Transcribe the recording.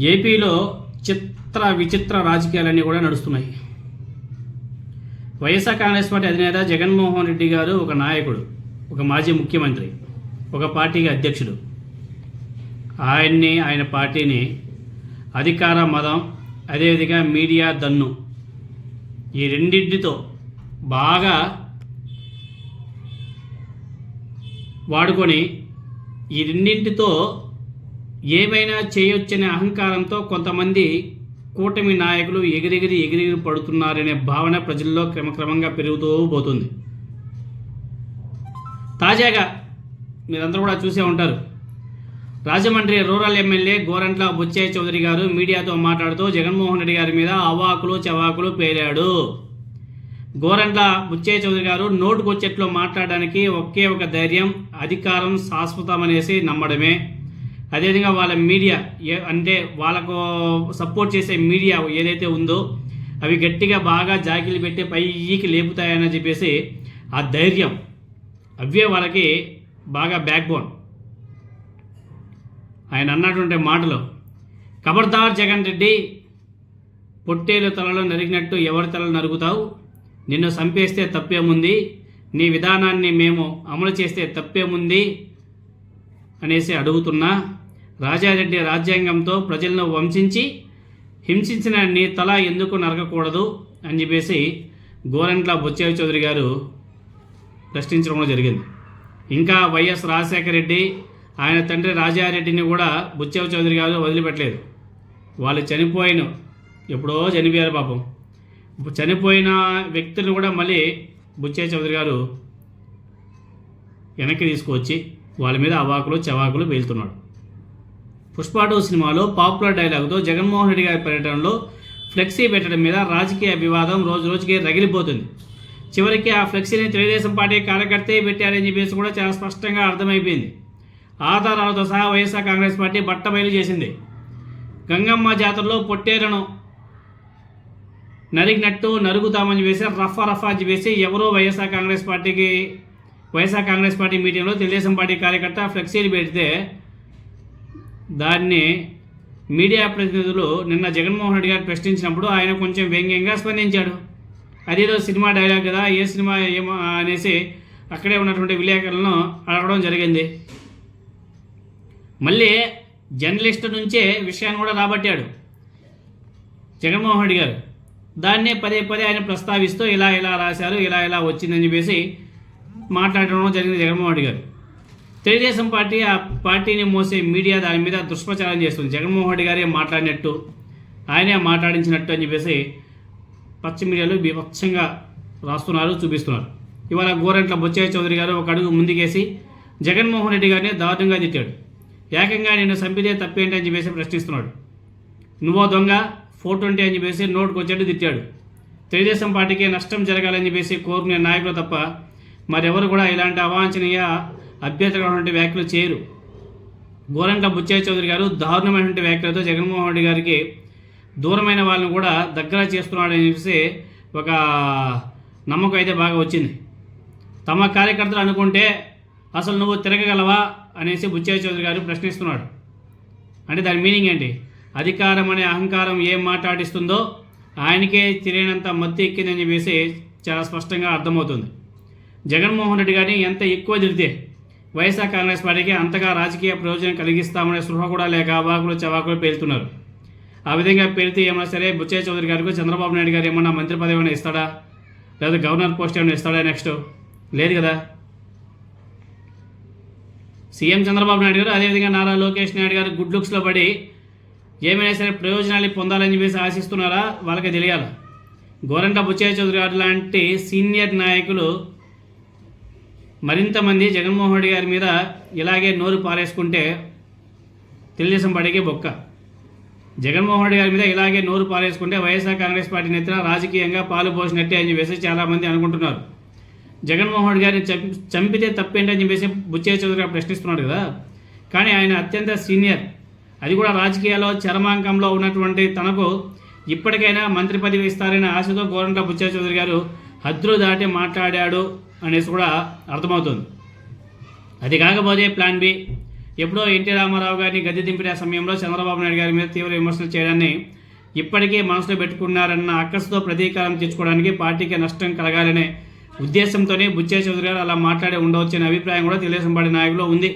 ఏపీలో చిత్ర విచిత్ర రాజకీయాలన్నీ కూడా నడుస్తున్నాయి. వైఎస్ఆర్ కాంగ్రెస్ పార్టీ అధినేత జగన్మోహన్ రెడ్డి గారు ఒక నాయకుడు ఒక మాజీ ముఖ్యమంత్రి ఒక పార్టీకి అధ్యక్షుడు. ఆయన్ని ఆయన పార్టీని అధికార మదం అదేవిధంగా మీడియా దన్ను ఈ రెండింటితో బాగా వాడుకొని ఈ రెండింటితో ఏమైనా చేయొచ్చనే అహంకారంతో కొంతమంది కూటమి నాయకులు ఎగిరెగిరి ఎగిరెగిరి పడుతున్నారనే భావన ప్రజల్లో క్రమక్రమంగా పెరుగుతూ పోతుంది. తాజాగా మీరందరూ కూడా చూసే ఉంటారు. రాజమండ్రి రూరల్ ఎమ్మెల్యే గోరంట్ల బుచ్చయ్య చౌదరి గారు మీడియాతో మాట్లాడుతూ జగన్మోహన్ రెడ్డి గారి మీద అవాకులు చవాకులు పేలాడు. గోరంట్ల బుచ్చయ్య చౌదరి గారు నోటుకొచ్చేట్లో మాట్లాడడానికి ఒకే ఒక ధైర్యం అధికారం శాశ్వతమనేసి నమ్మడమే. అదేవిధంగా వాళ్ళ మీడియా ఏ అంటే వాళ్ళకు సపోర్ట్ చేసే మీడియా ఏదైతే ఉందో అవి గట్టిగా బాగా జాకిలు పెట్టి పైకి లేపుతాయని చెప్పేసి ఆ ధైర్యం అవే వాళ్ళకి బాగా బ్యాక్ బోన్ ఆయన అన్నటువంటి మాటలు ఖబర్దార్ జగన్ రెడ్డి పొట్టేలు తలలో నరిగినట్టు ఎవరి తలలు నరుగుతావు నిన్ను చంపేస్తే తప్పేముంది నీ విధానాన్ని మేము అమలు చేస్తే తప్పేముంది అనేసి అడుగుతున్నా. రాజారెడ్డి రాజ్యాంగంతో ప్రజలను వంశించి హింసించిన నీ తల ఎందుకు నరకకూడదు అని చెప్పేసి గోరంట్ల బొచ్చేవి చౌదరి గారు ప్రశ్నించడం జరిగింది. ఇంకా వైఎస్ రాజశేఖర రెడ్డి ఆయన తండ్రి రాజారెడ్డిని కూడా బుచ్చయ్య చౌదరి గారు వదిలిపెట్టలేదు. వాళ్ళు చనిపోయిన ఎప్పుడో చనిపోయారు పాపం. చనిపోయిన వ్యక్తులను కూడా మళ్ళీ బుచ్చయ్య చౌదరి గారు వెనక్కి తీసుకువచ్చి వాళ్ళ మీద అవాకులు చవాకులు పేలుతున్నాడు. పుష్పాటు సినిమాలో పాపులర్ డైలాగ్తో జగన్మోహన్ రెడ్డి గారి పర్యటనలో ఫ్లెక్సీ పెట్టడం మీద రాజకీయ వివాదం రోజు రోజుకి రగిలిపోతుంది. చివరికి ఆ ఫ్లెక్సీని తెలుగుదేశం పార్టీ కార్యకర్తే పెట్టారని చెప్పేసి కూడా చాలా స్పష్టంగా అర్థమైపోయింది. ఆధారాలతో సహా వైఎస్ఆర్ కాంగ్రెస్ పార్టీ బట్టబయలు చేసింది. గంగమ్మ జాతరలో పొట్టేరను నరిగినట్టు నరుగుతామని వేసి రఫా రఫా అని చెప్పేసి ఎవరో వైఎస్ఆర్ కాంగ్రెస్ పార్టీకి వైఎస్ఆర్ కాంగ్రెస్ పార్టీ మీటింగ్లో తెలుగుదేశం పార్టీ కార్యకర్త ఫ్లెక్సీలు పెడితే దాన్ని మీడియా ప్రతినిధులు నిన్న జగన్మోహన్ రెడ్డి గారు ప్రశ్నించినప్పుడు ఆయన కొంచెం వ్యంగ్యంగా స్పందించాడు. అదేదో సినిమా డైలాగ్ కదా ఏ సినిమా ఏమో అనేసి అక్కడే ఉన్నటువంటి విలేకరులను అడగడం జరిగింది. మళ్ళీ జర్నలిస్టు నుంచే విషయాన్ని కూడా రాబట్టాడు జగన్మోహన్ రెడ్డి గారు. దాన్నే పదే పదే ఆయన ప్రస్తావిస్తూ ఇలా ఇలా రాశారు ఇలా ఇలా వచ్చిందని చెప్పేసి మాట్లాడడం జరిగింది జగన్మోహన్ రెడ్డి గారు. తెలుగుదేశం పార్టీ ఆ పార్టీని మోసే మీడియా దాని మీద దుష్ప్రచారం చేస్తుంది. జగన్మోహన్ రెడ్డి గారే మాట్లాడినట్టు ఆయనే మాట్లాడించినట్టు అని చెప్పేసి పచ్చి మీడియాలో బీభత్సంగా రాస్తున్నారు చూపిస్తున్నారు. ఇవాళ గోరంట్ల బొచ్చయ్య చౌదరి గారు ఒక అడుగు ముందుకేసి జగన్మోహన్ రెడ్డి గారిని దారుణంగా తిట్టాడు. ఏకంగా నేను చంపితే తప్పేంటి అని చెప్పేసి ప్రశ్నిస్తున్నాడు. నువ్వో దొంగ ఫోర్ ట్వంటీ అని చెప్పేసి నోటుకు వచ్చేట్టు తిట్టాడు. తెలుగుదేశం పార్టీకి నష్టం జరగాలని చెప్పేసి కోరుకునే నాయకులు తప్ప మరెవరు కూడా ఇలాంటి అవాంఛనీయ అభ్యర్థకరమైనటువంటి వ్యాఖ్యలు చేయరు. గోరంట్ల బుచ్చయ్య చౌదరి గారు దారుణమైనటువంటి వ్యాఖ్యలతో జగన్మోహన్ రెడ్డి గారికి దూరమైన వాళ్ళని కూడా దగ్గర చేస్తున్నాడని చెప్పేసి ఒక నమ్మకం అయితే బాగా వచ్చింది. తమ కార్యకర్తలు అనుకుంటే అసలు నువ్వు తిరగగలవా అనేసి బుచ్చయ్య చౌదరి గారు ప్రశ్నిస్తున్నాడు. అంటే దాని మీనింగ్ ఏంటి? అధికారం అనే అహంకారం ఏం మాట్లాడిస్తుందో ఆయనకే తెలియనంత మత్తు ఎక్కిందని చెప్పేసి చాలా స్పష్టంగా అర్థమవుతుంది. జగన్మోహన్ రెడ్డి గారిని ఎంత ఎక్కువ తిడితే వైఎస్ఆర్ కాంగ్రెస్ పార్టీకి అంతగా రాజకీయ ప్రయోజనం కలిగిస్తామనే స్పృహ కూడా లేక అవాకులు చవాకులు పేలుతున్నారు. ఆ విధంగా పేలితే ఏమైనా సరే బుచ్చయ్య చౌదరి గారికి చంద్రబాబు నాయుడు గారు ఏమన్నా మంత్రి పదవి ఏమైనా ఇస్తాడా? లేదా గవర్నర్ పోస్ట్ ఏమైనా ఇస్తాడా నెక్స్ట్? లేదు కదా? సీఎం చంద్రబాబు నాయుడు గారు అదేవిధంగా నారా లోకేష్ నాయుడు గారు గుడ్ లుక్స్లో పడి ఏమైనా సరే ప్రయోజనాలు పొందాలని చెప్పేసి ఆశిస్తున్నారా? వాళ్ళకి తెలియాలి? గోరంట బుచ్చయ్య చౌదరి గారు లాంటి సీనియర్ నాయకులు మరింత మంది జగన్మోహన్ రెడ్డి గారి మీద ఇలాగే నోరు పారేసుకుంటే తెలుగుదేశం పార్టీకి బొక్క. జగన్మోహన్ రెడ్డి గారి మీద ఇలాగే నోరు పారేసుకుంటే వైఎస్ఆర్ కాంగ్రెస్ పార్టీ నేత రాజకీయంగా పాలు పోసినట్టే అని చెప్పేసి చాలామంది అనుకుంటున్నారు. జగన్మోహన్ రెడ్డి గారిని చంపి చంపితే తప్పేంటని చెప్పేసి బుచ్చయ్య చౌదరి గారు ప్రశ్నిస్తున్నాడు కదా. కానీ ఆయన అత్యంత సీనియర్. అది కూడా రాజకీయాల్లో చరమాంకంలో ఉన్నటువంటి తనకు ఇప్పటికైనా మంత్రి పదవి ఇస్తారనే ఆశతో గోరంట బుచ్చయ్య చౌదరి గారు హద్దులు దాటి మాట్లాడాడు అనేసి కూడా అర్థమవుతుంది. అది కాకపోతే ప్లాన్ బి. ఎప్పుడో ఎన్టీ రామారావు గారిని గద్దె దింపిన సమయంలో చంద్రబాబు నాయుడు గారి మీద తీవ్ర విమర్శలు చేయడాన్ని ఇప్పటికే మనసులో పెట్టుకున్నారన్న అక్కసుతో ప్రతీకారం తెచ్చుకోవడానికి పార్టీకి నష్టం కలగాలనే ఉద్దేశంతోనే బుచ్చే చౌదరి గారు అలా మాట్లాడి ఉండవచ్చనే అభిప్రాయం కూడా తెలుగుదేశం పార్టీ నాయకులో ఉంది.